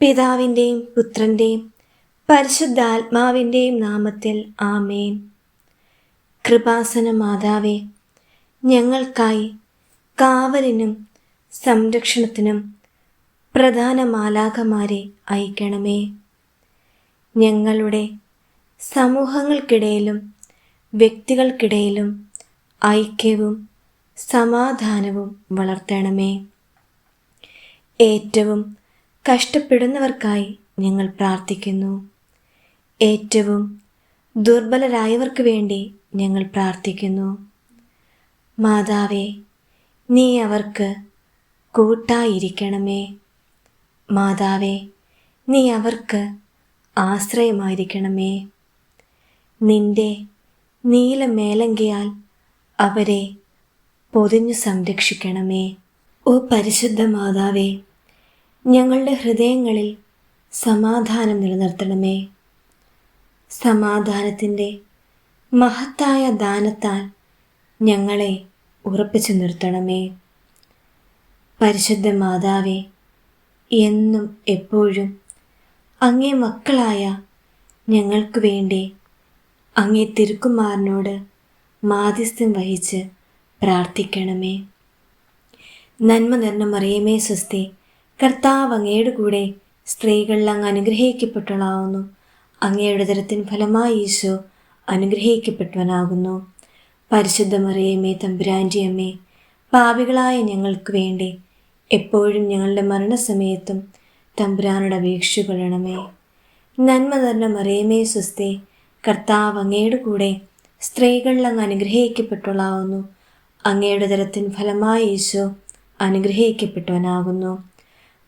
പിതാവിന്റെയും പുത്രന്റെയും പരിശുദ്ധാത്മാവിന്റെയും നാമത്തിൽ ആമേൻ. കൃപാസന മാതാവേ ഞങ്ങൾക്കായി കാവലിനും സംരക്ഷണത്തിനും പ്രധാന മാലാഖമാരെ അയക്കണമേ. ഞങ്ങളുടെ സമൂഹങ്ങൾക്കിടയിലും വ്യക്തികൾക്കിടയിലും ഐക്യവും സമാധാനവും വളർത്തണമേ. ഏറ്റവും കഷ്ടപ്പെടുന്നവർക്കായി ഞങ്ങൾ പ്രാർത്ഥിക്കുന്നു. ഏറ്റവും ദുർബലരായവർക്ക് വേണ്ടി ഞങ്ങൾ പ്രാർത്ഥിക്കുന്നു. മാതാവേ നീ അവർക്ക് കൂട്ടായിരിക്കണമേ. മാതാവേ നീ അവർക്ക് ആശ്രയമായിരിക്കണമേ. നിന്റെ നീലമേലങ്കയാൽ അവരെ പൊതിഞ്ഞു സംരക്ഷിക്കണമേ. ഓ പരിശുദ്ധ മാതാവേ ഞങ്ങളുടെ ഹൃദയങ്ങളിൽ സമാധാനം നിലനിർത്തണമേ. സമാധാനത്തിന്റെ മഹത്തായ ദാനത്താൽ ഞങ്ങളെ ഉറപ്പിച്ചു നിർത്തണമേ. പരിശുദ്ധ മാതാവേ എന്നും എപ്പോഴും അങ്ങേ മക്കളായ ഞങ്ങൾക്ക് വേണ്ടി അങ്ങേ തിരുക്കുമാറിനോട് മാധ്യസ്ഥം വഹിച്ച് പ്രാർത്ഥിക്കണമേ. നന്മ നിറഞ്ഞ മറിയമേ സ്വസ്തി കർത്താവ് അങ്ങയുടെ കൂടെ സ്ത്രീകളിൽ അങ്ങ് അനുഗ്രഹിക്കപ്പെട്ടവളാവുന്നു. അങ്ങയുടെ തരത്തിന് ഫലമായി ഈശോ അനുഗ്രഹിക്കപ്പെട്ടവനാകുന്നു. പരിശുദ്ധ മറിയമേ തമ്പുരാന്റെ അമ്മേ പാപികളായ ഞങ്ങൾക്ക് വേണ്ടി എപ്പോഴും ഞങ്ങളുടെ മരണസമയത്തും തമ്പുരാനോട് അപേക്ഷ കൊള്ളണമേ. നന്മ നിറഞ്ഞ മറിയമേ സ്വസ്തി കർത്താവ് അങ്ങയുടെ കൂടെ സ്ത്രീകളിൽ അങ്ങ് അനുഗ്രഹിക്കപ്പെട്ടവളാവുന്നു. അങ്ങയുടെ തരത്തിന് ഫലമായി ഈശോ അനുഗ്രഹിക്കപ്പെട്ടവനാകുന്നു.